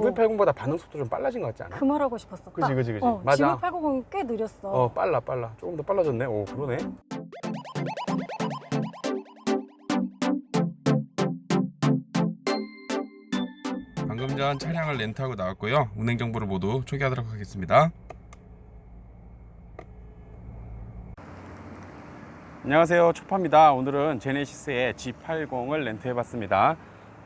GV80보다 반응 속도 좀 빨라진 것 같지 않아? 그 말하고 싶었어. 그지, 그지, 그지. 어, 맞아. GV80은 꽤 느렸어. 어 빨라 빨라 조금 더 빨라졌네 오 그러네 방금 전 차량을 렌트하고 나왔고요 운행 정보를 모두 초기하도록 하겠습니다 안녕하세요 초파입니다 오늘은 제네시스의 G80을 렌트해봤습니다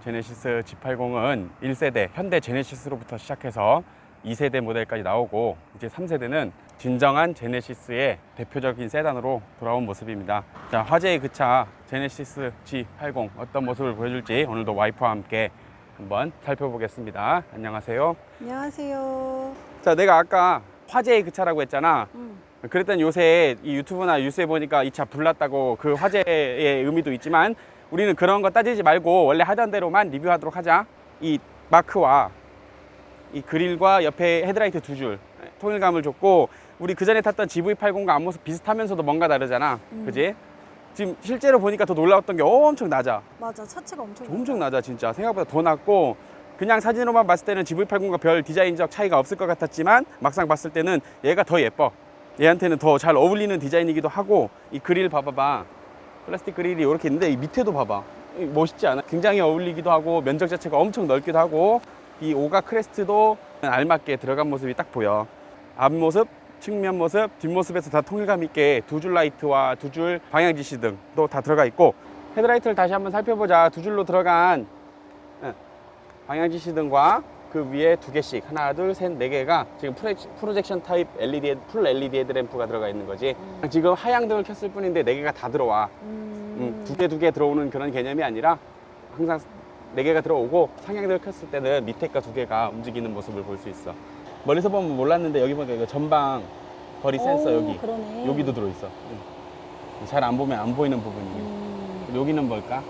제네시스 G80은 1세대 현대 제네시스로부터 시작해서 2세대 모델까지 나오고 이제 3세대는 진정한 제네시스의 대표적인 세단으로 돌아온 모습입니다. 자, 화제의 그 차 제네시스 G80 어떤 모습을 보여줄지 오늘도 와이프와 함께 한번 살펴보겠습니다. 안녕하세요. 안녕하세요. 자, 내가 아까 화제의 그 차라고 했잖아. 음. 그랬더니 요새 이 유튜브나 뉴스에 보니까 이 차 불났다고 그 화제의 의미도 있지만 우리는 그런 거 따지지 말고 원래 하던 대로만 리뷰하도록 하자. 이 마크와 이 그릴과 옆에 헤드라이트 두 줄 통일감을 줬고 우리 그 전에 탔던 GV80과 앞모습 비슷하면서도 뭔가 다르잖아. 음. 그지? 지금 실제로 보니까 더 놀라웠던 게 엄청 낮아. 맞아. 차체가 엄청. 엄청 낮아 진짜 생각보다 더 낮고 그냥 사진으로만 봤을 때는 GV80과 별 디자인적 차이가 없을 것 같았지만 막상 봤을 때는 얘가 더 예뻐 얘한테는 더 잘 어울리는 디자인이기도 하고 이 그릴 봐봐봐 플라스틱 그릴이 이렇게 있는데 이 밑에도 봐봐 이 멋있지 않아? 굉장히 어울리기도 하고 면적 자체가 엄청 넓기도 하고 이 오가 크레스트도 알맞게 들어간 모습이 딱 보여 앞모습 측면 모습, 뒷모습에서 다 통일감 있게 두 줄 라이트와 두 줄 방향 지시 등도 다 들어가 있고 헤드라이트를 다시 한번 살펴보자. 두 줄로 들어간 예, 방향 지시 등과 그 위에 두 개씩 하나, 둘, 셋, 네 개가 지금 프로젝션 타입 LED 풀 LED 헤드램프가 들어가 있는 거지. 지금 하향 등을 켰을 뿐인데 네 개가 다 들어와. 음. 두개두개 들어오는 그런 개념이 아니라 항상 네 개가 들어오고 상향등을 켰을 때는 밑에 거두 개가 움직이는 모습을 볼 수 있어. 멀리서 보면 몰랐는데 여기 보니까 이거 전방 거리 센서 오, 여기 그러네. 여기도 들어있어. 잘 안 보면 안 보이는 부분이. 음. 여기는 뭘까?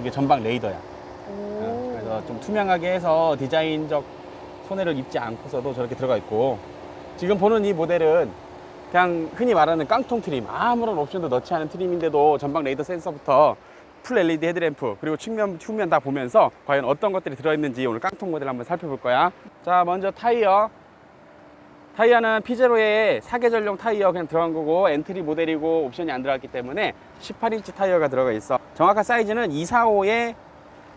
이게 전방 레이더야. 오. 어, 그래서 좀 투명하게 해서 디자인적 손해를 입지 않고서도 저렇게 들어가 있고 지금 보는 이 모델은 그냥 흔히 말하는 깡통 트림 아무런 옵션도 넣지 않은 트림인데도 전방 레이더 센서부터 풀 LED 헤드램프 그리고 측면 후면 다 보면서 과연 어떤 것들이 들어있는지 오늘 깡통 모델 한번 살펴볼 거야. 자 먼저 타이어. 타이어는 피제로의 사계절용 타이어 그냥 들어간 거고 엔트리 모델이고 옵션이 안 들어갔기 때문에 18인치 타이어가 들어가 있어. 정확한 사이즈는 245에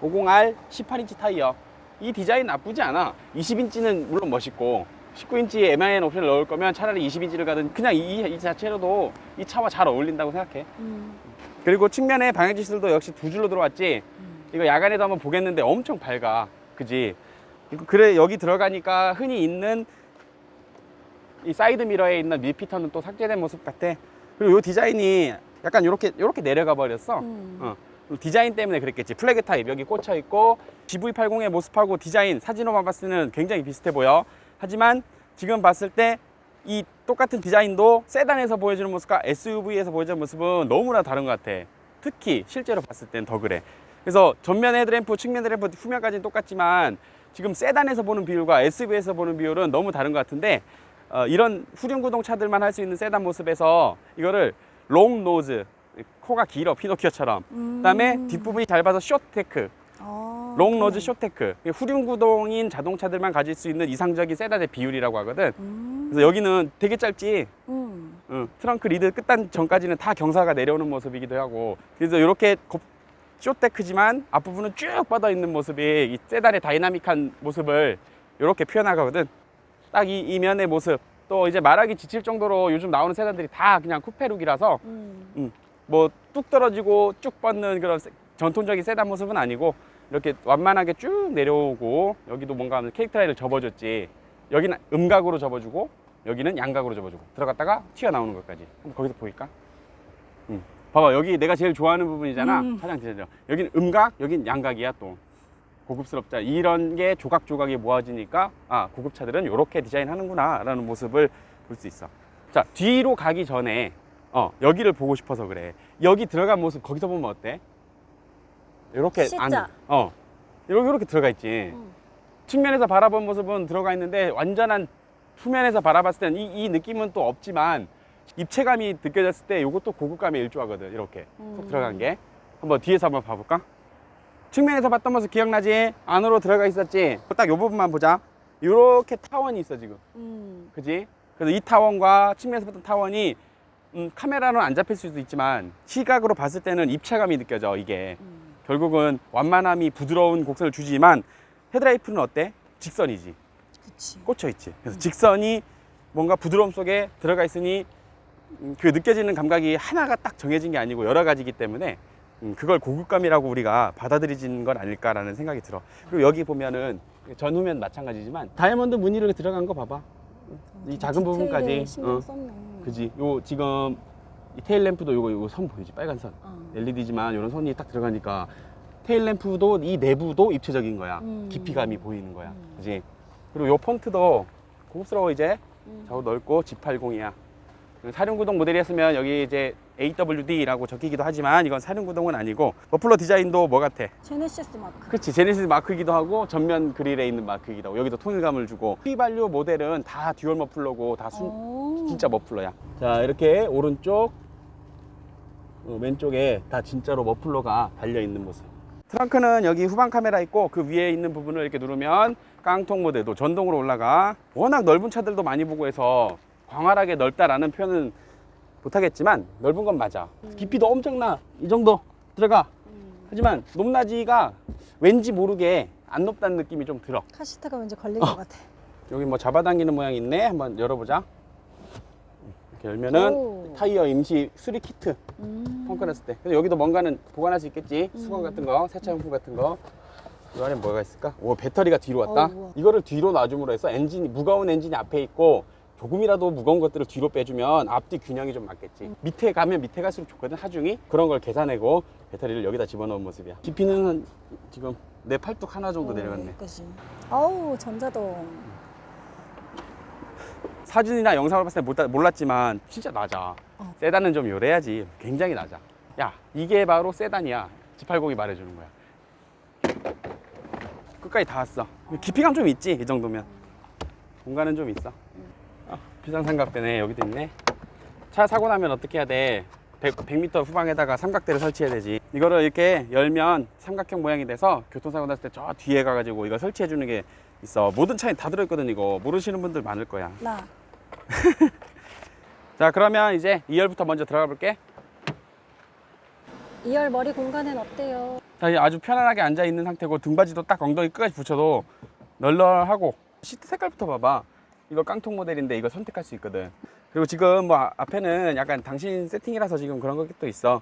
50R 18인치 타이어 이 디자인 나쁘지 않아 20인치는 물론 멋있고 19인치에 MIN 옵션을 넣을 거면 차라리 20인치를 가든 그냥 이, 이 자체로도 이 차와 잘 어울린다고 생각해 음. 그리고 측면에 방향지시들도 역시 두 줄로 들어왔지 음. 이거 야간에도 한번 보겠는데 엄청 밝아 그지 그래 여기 들어가니까 흔히 있는 이 사이드 미러에 있는 밀피터는 또 삭제된 모습 같아 그리고 이 디자인이 약간 이렇게 이렇게 내려가 버렸어 음. 어. 디자인 때문에 그랬겠지. 플래그 타입 여기 꽂혀 있고 GV80의 모습하고 디자인 사진으로만 봤을 때는 굉장히 비슷해 보여. 하지만 지금 봤을 때 이 똑같은 디자인도 세단에서 보여주는 모습과 SUV에서 보여주는 모습은 너무나 다른 것 같아. 특히 실제로 봤을 땐 더 그래. 그래서 전면 헤드램프, 측면 헤드램프, 후면까지는 똑같지만 지금 세단에서 보는 비율과 SUV에서 보는 비율은 너무 다른 것 같은데 어, 이런 후륜 구동 차들만 할 수 있는 세단 모습에서 이거를 롱 노즈 코가 길어 피노키오처럼 음. 그다음에 뒷부분이 잘 봐서 쇼테크, 아, 롱 로즈. 쇼테크. 후륜 구동인 자동차들만 가질 수 있는 이상적인 세단의 비율이라고 하거든. 음. 그래서 여기는 되게 짧지. 음. 응, 트렁크 리드 끝단 전까지는 다 경사가 내려오는 모습이기도 하고. 그래서 이렇게 쇼테크지만 앞부분은 쭉 뻗어 있는 모습이 이 세단의 다이나믹한 모습을 이렇게 표현하거든. 딱 이 이면의 모습. 또 이제 말하기 지칠 정도로 요즘 나오는 세단들이 다 그냥 쿠페룩이라서 음. 뭐 뚝 떨어지고 쭉 뻗는 그런 세- 전통적인 세단 모습은 아니고 이렇게 완만하게 쭉 내려오고 여기도 뭔가 캐릭터 라인을 접어줬지. 여기는 음각으로 접어주고 여기는 양각으로 접어주고 들어갔다가 튀어나오는 것까지. 한번 거기서 보일까? 음. 봐봐 여기 내가 제일 좋아하는 부분이잖아. 음. 디자인 여기는 음각 여긴 양각이야 또. 고급스럽자. 이런 게 조각조각이 모아지니까 아 고급차들은 이렇게 디자인하는구나 라는 모습을 볼 수 있어. 자 뒤로 가기 전에 어 여기를 보고 싶어서 그래 여기 들어간 모습 거기서 보면 어때? 이렇게 C자. 어 이렇게 이렇게 들어가 있지 음. 측면에서 바라본 모습은 들어가 있는데 완전한 후면에서 바라봤을 때는 이, 이 느낌은 또 없지만 입체감이 느껴졌을 때 이것도 고급감에 일조하거든 이렇게 쏙 음. 들어간 게 한번 뒤에서 한번 봐볼까? 측면에서 봤던 모습 기억나지? 안으로 들어가 있었지? 딱 요 부분만 보자. 요렇게 타원이 있어 지금. 음. 그지? 그래서 이 타원과 측면에서 봤던 타원이 음, 카메라는 안 잡힐 수도 있지만 시각으로 봤을 때는 입체감이 느껴져 이게 음. 결국은 완만함이 부드러운 곡선을 주지만 헤드라이프는 어때? 직선이지 그치. 꽂혀 있지 그래서 직선이 뭔가 부드러움 속에 들어가 있으니 음, 그 느껴지는 감각이 하나가 딱 정해진 게 아니고 여러 가지이기 때문에 음, 그걸 고급감이라고 우리가 받아들이지는 건 아닐까라는 생각이 들어 그리고 여기 보면은 전후면 마찬가지지만 다이아몬드 무늬로 들어간 거 봐봐 이 작은 부분까지, 어. 그지 요 지금 이 테일 램프도 요거 요거 선 보이지 빨간 선 어. LED지만 이런 선이 딱 들어가니까 테일 램프도 이 내부도 입체적인 거야 음. 깊이감이 보이는 거야 음. 그지 그리고 요 폰트도 고급스러워 이제 음. 좌우 넓고 G80이야 사륜구동 모델이었으면 여기 이제 AWD라고 적히기도 하지만 이건 사륜구동은 아니고 머플러 디자인도 뭐 같아 제네시스 마크. 그치 제네시스 마크이기도 하고 전면 그릴에 있는 마크이기도 하고 여기도 통일감을 주고 휘발유 모델은 다 듀얼 머플러고 다 순, 오. 진짜 머플러야. 자 이렇게 오른쪽, 어, 왼쪽에 다 진짜로 머플러가 달려 있는 모습. 트렁크는 여기 후방 카메라 있고 그 위에 있는 부분을 이렇게 누르면 깡통 모델도 전동으로 올라가. 워낙 넓은 차들도 많이 보고 해서 광활하게 넓다라는 표현은 못하겠지만 넓은 건 맞아. 깊이도 엄청나. 이 정도 들어가. 음. 하지만 높낮이가 왠지 모르게 안 높다는 느낌이 좀 들어. 카시트가 왠지 걸릴 어. 것 같아. 여기 뭐 잡아당기는 모양이 있네. 한번 열어보자. 이렇게 열면은 오. 타이어 임시 수리 키트 음. 펑크 났을 때. 근데 여기도 뭔가는 보관할 수 있겠지. 음. 수건 같은 거, 세차용품 같은 거. 이 안에 뭐가 있을까? 오, 배터리가 뒤로 왔다. 어. 이거를 뒤로 놔줌으로 해서 엔진이 무거운 엔진이 앞에 있고 조금이라도 무거운 것들을 뒤로 빼주면 앞뒤 균형이 좀 맞겠지. 음. 밑에 가면 밑에 갈수록 좋거든 하중이 그런 걸 계산하고 배터리를 여기다 집어넣은 모습이야. 깊이는 한 지금 내 팔뚝 하나 정도 내려갔네. 그지. 아우 전자동. 사진이나 영상을 봤을 때 못- 몰랐지만 진짜 낮아. 어. 세단은 좀 요래야지. 굉장히 낮아. 야, 이게 바로 세단이야. G80이 말해주는 거야. 끝까지 다 왔어. 깊이감 좀 있지, 이 정도면. 공간은 좀 있어. 아, 비상 삼각대네. 여기도 있네. 차 사고 나면 어떻게 해야 돼? 100, 100m 후방에다가 삼각대를 설치해야 되지. 이거를 이렇게 열면 삼각형 모양이 돼서 교통사고 났을 때 저 뒤에 가가지고 이거 설치해 주는 게 있어. 모든 차에 다 들어있거든, 이거. 모르시는 분들 많을 거야. 나. 자 그러면 이제 2열부터 먼저 들어가 볼게 2열 머리 공간은 어때요? 자 이제 아주 편안하게 앉아 있는 상태고 등받이도 딱 엉덩이 끝까지 붙여도 널널하고 시트 색깔부터 봐봐 이거 깡통 모델인데 이거 선택할 수 있거든 그리고 지금 뭐 아- 앞에는 약간 당신 세팅이라서 지금 그런 것도 있어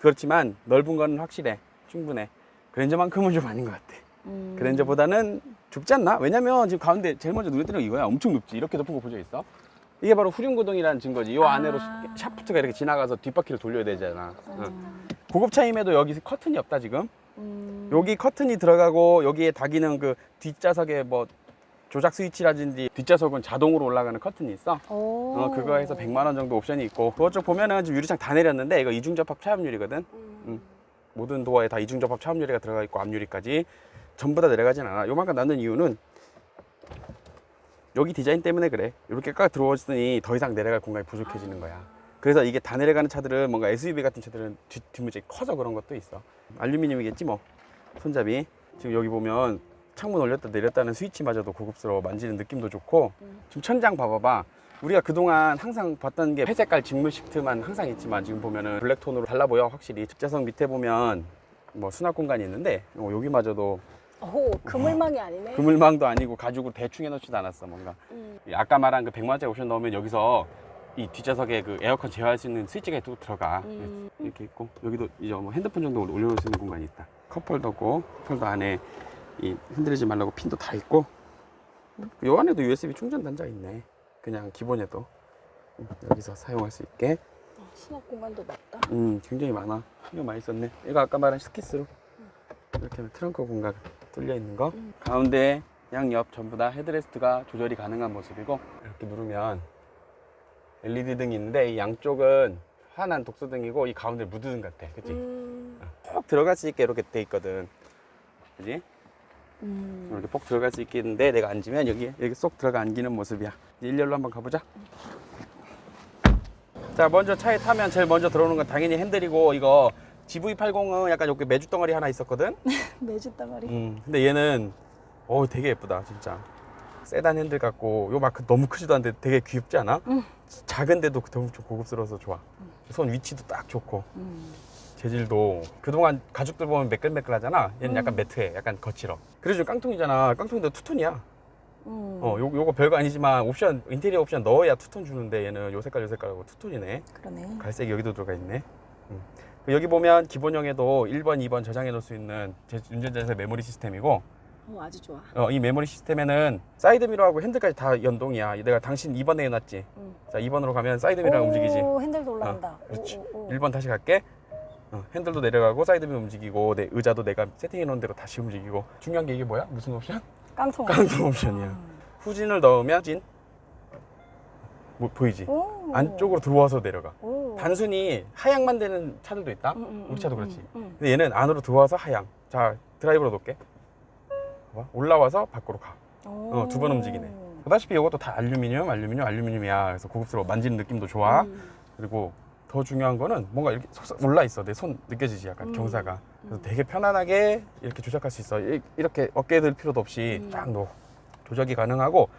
그렇지만 넓은 건 확실해 충분해 그랜저만큼은 좀 아닌 것 같아 음. 그랜저보다는 좁지 않나? 왜냐면 지금 가운데 제일 먼저 눈에 띄는 거 이거야 엄청 높지 이렇게 높은 거 본 적 있어? 이게 바로 후륜구동이라는 증거지 이 아. 안으로 샤프트가 이렇게 지나가서 뒷바퀴를 돌려야 되잖아 응. 음. 고급차임에도 여기 커튼이 없다 지금 음. 여기 커튼이 들어가고 여기에 달기는 그 뒷좌석에 뭐 조작 스위치라든지 뒷좌석은 자동으로 올라가는 커튼이 있어. 오. 어, 그거 해서 100만 원 정도 옵션이 있고 그쪽 보면은 지금 유리창 다 내렸는데 이거 이중 접합 차압유리거든. 음. 모든 도어에 다 이중 접합 차압유리가 들어가 있고 앞유리까지 전부 다 내려가진 않아. 요만큼 남는 이유는 여기 디자인 때문에 그래. 이렇게 꽉 들어왔으니 더 이상 내려갈 공간이 부족해지는 거야. 그래서 이게 다 내려가는 차들은 뭔가 SUV 같은 차들은 뒷, 뒷문짝이 커서 그런 것도 있어. 알루미늄이겠지 뭐. 손잡이. 지금 여기 보면 창문 올렸다 내렸다는 스위치마저도 고급스러워 만지는 느낌도 좋고 음. 지금 천장 봐봐봐 우리가 그동안 항상 봤던 게 회색깔 직물 시트만 항상 있지만 지금 보면은 블랙톤으로 달라 보여 확실히 뒷좌석 밑에 보면 뭐 수납 공간이 있는데 어, 여기마저도 오, 그물망이 아니네. 그물망도 아니고 가죽으로 대충 해놓지도 않았어 뭔가 음. 이 아까 말한 그 100만 원짜리 옵션 넣으면 여기서 이 뒷좌석에 그 에어컨 제어할 수 있는 스위치가 또 들어가 음. 이렇게 있고 여기도 이제 뭐 핸드폰 정도 올려놓을 수 있는 공간이 있다 컵홀더고 컵홀더 안에 이 흔들리지 말라고 핀도 다 있고. 요 안에도 USB 충전 단자 있네. 그냥 기본에도. 음, 여기서 사용할 수 있게. 어, 수납 공간도 맞다. 음 굉장히 많아. 신경 많이 썼네. 이거 아까 말한 스키스로. 이렇게 하면 트렁크 공간 뚫려 있는 거. 음. 가운데 양옆 전부 다 헤드레스트가 조절이 가능한 모습이고. 이렇게 누르면 LED 등이 있는데 이 양쪽은 환한 독소등이고 이 가운데 무드등 같아. 그치? 음. 꼭 들어갈 수 있게 이렇게 돼 있거든. 그지? 음. 이렇게 꼭 들어갈 수 있게 있는데 내가 앉으면 여기 여기 쏙 들어가 안기는 모습이야 일렬로 한번 가보자 자 먼저 차에 타면 제일 먼저 들어오는 건 당연히 핸들이고 이거 GV80은 약간 여기 매주 덩어리 하나 있었거든. 매주 덩어리. 음, 근데 얘는 어 되게 예쁘다 진짜. 세단 핸들 같고 요 마크 너무 크지도 않은데 되게 귀엽지 않아? 음. 작은데도 너무 좀 고급스러워서 좋아. 손 위치도 딱 좋고 음. 재질도 그동안 가죽들 보면 매끌매끌하잖아. 얘는 약간 음. 매트해, 약간 거칠어. 그래서 좀 깡통이잖아. 깡통인데 투톤이야. 음. 어, 요, 요거 별거 아니지만 옵션 인테리어 옵션 넣어야 투톤 주는데 얘는 요 색깔 요 색깔하고 투톤이네. 그러네. 갈색이 여기도 들어가 있네. 음. 그 여기 보면 기본형에도 1번, 2번 저장해 놓을 수 있는 제 운전자에서 메모리 시스템이고 어, 아주 좋아. 어, 이 메모리 시스템에는 사이드 미러하고 핸들까지 다 연동이야. 내가 당신 2번에 해놨지. 음. 자, 2번으로 가면 사이드 미러가 움직이지. 핸들도 올라간다. 어, 그렇지. 오, 오, 오. 1번 다시 갈게. 어, 핸들도 내려가고 사이드 미러 움직이고 내 의자도 내가 세팅해 놓은 대로 다시 움직이고 중요한 게 이게 뭐야? 무슨 옵션? 깡통. 깡통 옵션이야. 후진을 넣으면 진 뭐, 보이지? 오. 안쪽으로 들어와서 내려가. 오. 단순히 하향만 되는 차들도 있다. 음, 음, 우리 차도 음, 그렇지. 음, 근데 얘는 안으로 들어와서 하향. 자 드라이브로 놓을게. 봐봐. 올라와서 밖으로 가. 음. 어, 두번 움직이네. 보다시피 이것도 다 알루미늄, 알루미늄, 알루미늄이야. 그래서 고급스러워. 만지는 느낌도 좋아. 음. 그리고 더 중요한 거는 뭔가 이렇게 올라 있어. 내 손 느껴지지 약간 음. 경사가. 그래서 음. 되게 편안하게 이렇게 조작할 수 있어. 이- 이렇게 어깨에 들 필요도 없이 음. 쫙 놓. 조작이 가능하고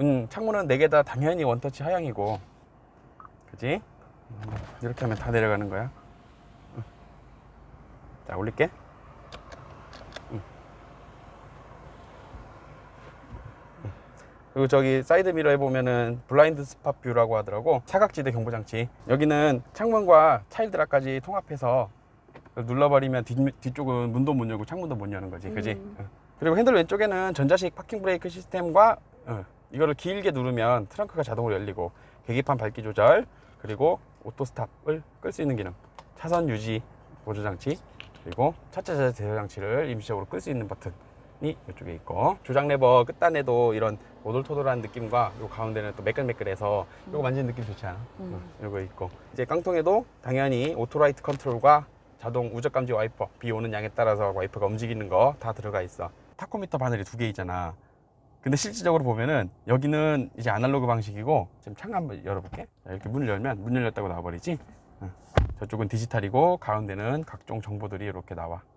음, 창문은 네 개 다 당연히 원터치 하향이고. 그지? 음, 이렇게 하면 다 내려가는 거야. 음. 자, 올릴게. 음. 음. 그리고 저기 사이드 미러에 보면은 블라인드 스팟 뷰라고 하더라고. 사각지대 경보 장치. 여기는 창문과 차일드 락까지 통합해서 눌러버리면 뒤, 뒤쪽은 문도 못 열고 창문도 못 여는 거지. 그지? 음. 어. 그리고 핸들 왼쪽에는 전자식 파킹 브레이크 시스템과 어, 이거를 길게 누르면 트렁크가 자동으로 열리고 계기판 밝기 조절 그리고 오토 스탑을 끌 수 있는 기능. 차선 유지 보조 장치 그리고 차체 자체 제어 장치를 임시적으로 끌 수 있는 버튼 이 이쪽에 있고 조작 레버 끝단에도 이런 오돌토돌한 느낌과 요 가운데는 또 매끌매끌해서 이거 만지는 느낌 좋지 않아? 음. 어, 이거 있고 이제 깡통에도 당연히 오토라이트 컨트롤과 자동 우적 감지 와이퍼 비 오는 양에 따라서 와이퍼가 움직이는 거 다 들어가 있어 타코미터 바늘이 두 개 있잖아 근데 실질적으로 보면은 여기는 이제 아날로그 방식이고 지금 창 한번 열어볼게 자, 이렇게 문을 열면 문 열렸다고 나와버리지 어. 저쪽은 디지털이고 가운데는 각종 정보들이 이렇게 나와 음.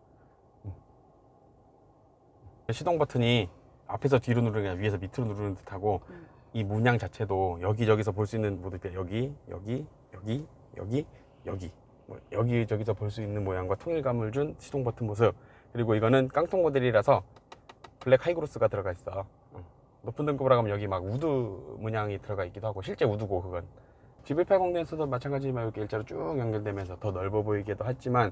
시동 버튼이 앞에서 뒤로 누르는 게 아니라 위에서 밑으로 누르는 듯하고 음. 이 문양 자체도 여기저기서 볼 수 있는 모습이야 여기 여기 여기 여기 여기 뭐 여기저기서 볼 수 있는 모양과 통일감을 준 시동 버튼 모습 그리고 이거는 깡통 모델이라서 블랙 하이그로스가 들어가 있어 응. 높은 등급으로 가면 여기 막 우드 문양이 들어가 있기도 하고 실제 우드고 그건 GV80에서도 마찬가지지만 이렇게 일자로 쭉 연결되면서 더 넓어 보이기도 했지만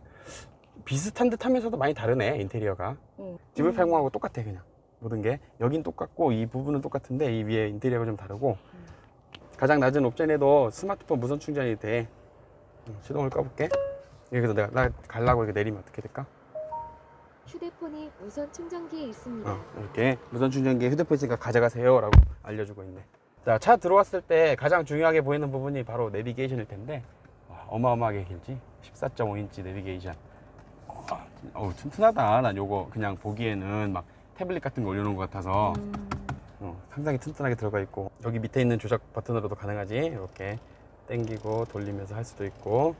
비슷한 듯 하면서도 많이 다르네 인테리어가. 음. GV80하고 똑같아 그냥. 모든 게. 여긴 똑같고 이 부분은 똑같은데 이 위에 인테리어가 좀 다르고. 가장 낮은 옵션에도 스마트폰 무선 충전이 돼. 음, 시동을 꺼볼게. 여기서 내가 나 갈라고 이렇게 내리면 어떻게 될까? 휴대폰이 무선 충전기에 있습니다. 어, 이렇게 무선 충전기 휴대폰 있으니까 가져가세요 라고 알려주고 있네. 자 차 들어왔을 때 가장 중요하게 보이는 부분이 바로 내비게이션일 텐데 와, 어마어마하게 길지? 14.5인치 내비게이션 어, 어우 튼튼하다. 난 요거 그냥 보기에는 막 태블릿 같은 거 올려놓은 것 같아서. 음. 어, 상당히 튼튼하게 들어가 있고. 여기 밑에 있는 조작 버튼으로도 가능하지? 이렇게 당기고 돌리면서 할 수도 있고.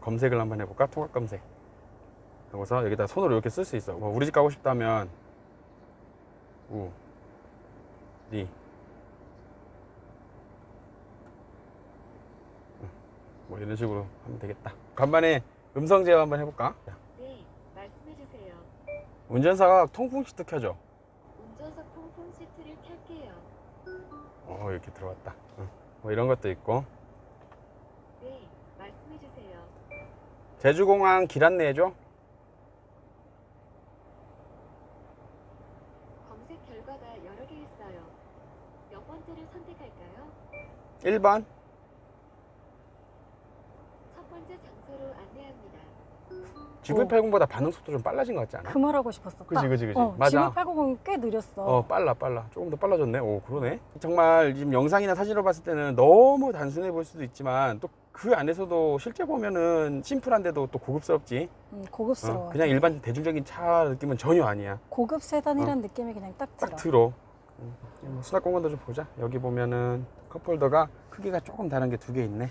검색을 한번 해볼까? 통합 검색. 하고서 여기다 손으로 이렇게 쓸 수 있어. 뭐 우리 집 가고 싶다면. 우, 리. 응, 뭐 이런 식으로 하면 되겠다. 간만에 음성 제어 한번 해볼까 네, 말씀해 주세요. 운전사가 통풍 시트 켜줘 운전석 통풍 시트를 켤게요. 어 이렇게 들어왔다 응. 뭐 이런 것도 있고 네, 말씀해 주세요. 제주공항 길 안내해줘 검색 결과가 여러 개 있어요. 몇 번째를 선택할까요? 1번 첫 번째 장소로 안내합니다. GV80보다 반응 속도 좀 빨라진 것 같지 않아? 그 말 하고 싶었어. 그지 그지 그지. 어, 맞아. GV80은 꽤 느렸어. 어 빨라 빨라. 조금 더 빨라졌네. 오 그러네. 정말 지금 영상이나 사진으로 봤을 때는 너무 단순해 보일 수도 있지만 또 그 안에서도 실제 보면은 심플한데도 또 고급스럽지? 음, 어, 고급스러워. 그냥 일반 대중적인 차 느낌은 전혀 아니야. 고급 세단이란 느낌이 그냥 딱 들어. 딱 들어. 음, 뭐 수납 공간도 좀 보자. 여기 보면은 컵홀더가 크기가 조금 다른 게 두 개 있네.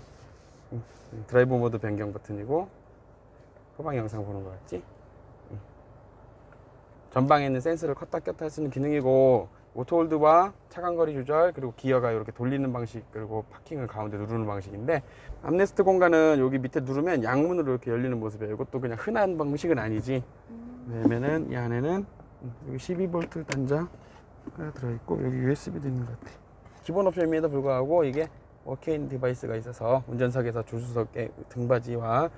음, 음, 드라이브 모드 변경 버튼이고 후방 영상 보는 거 같지? 음. 전방에 있는 센서를 껐다 꼈다 할 수 있는 기능이고 오토홀드와 차간 거리 조절 그리고 기어가 이렇게 돌리는 방식 그리고 파킹을 가운데 누르는 방식인데 암레스트 공간은 여기 밑에 누르면 양문으로 이렇게 열리는 모습이에요. 이것도 그냥 흔한 방식은 아니지. 왜냐면은 이 안에는 음, 여기 12V 단자가 들어있고 여기 USB도 있는 것 같아. 기본 옵션임에도 불구하고 이게 워크인 디바이스가 있어서 운전석에서 조수석의 등받이와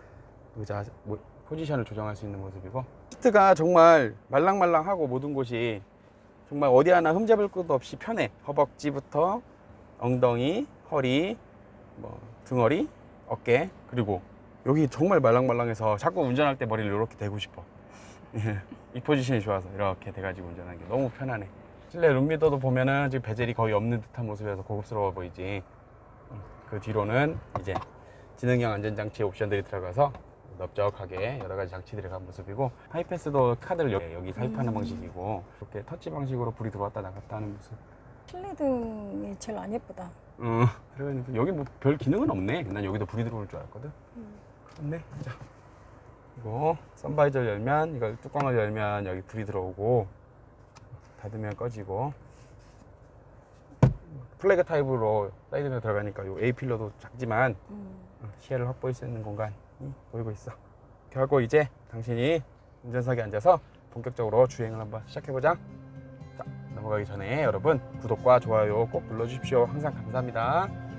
의자 뭐, 포지션을 조정할 수 있는 모습이고. 시트가 정말 말랑말랑하고 모든 곳이 정말 어디 하나 흠잡을 것도 없이 편해. 허벅지부터 엉덩이, 허리, 뭐 등허리, 어깨 그리고 여기 정말 말랑말랑해서 자꾸 운전할 때 머리를 이렇게 대고 싶어. 예, 이 포지션이 좋아서 이렇게 돼가지고 운전하는 게 너무 편하네. 실내 룸미더도 보면은 지금 베젤이 거의 없는 듯한 모습이라서 고급스러워 보이지. 음, 그 뒤로는 이제 지능형 안전장치 옵션들이 들어가서 넓적하게 여러 가지 장치들이 간 모습이고 하이패스도 카드를 여기, 여기 삽입하는 음. 방식이고 이렇게 터치 방식으로 불이 들어왔다 나갔다 하는 모습 실내등이 제일 안 예쁘다. 어, 그러니까 여기 뭐 별 기능은 없네 난 여기도 불이 들어올 줄 알았거든 음. 그렇네 자 그리고 선바이저 열면 이걸 뚜껑을 열면 여기 불이 들어오고 닫으면 꺼지고 플래그 타입으로 사이드에 들어가니까 요 A 필러도 작지만 음. 어, 시야를 확보할 수 있는 공간이 보이고 있어. 하고 이제 당신이 운전석에 앉아서 본격적으로 주행을 한번 시작해보자. 자, 넘어가기 전에 여러분 구독과 좋아요 꼭 눌러주십시오. 항상 감사합니다.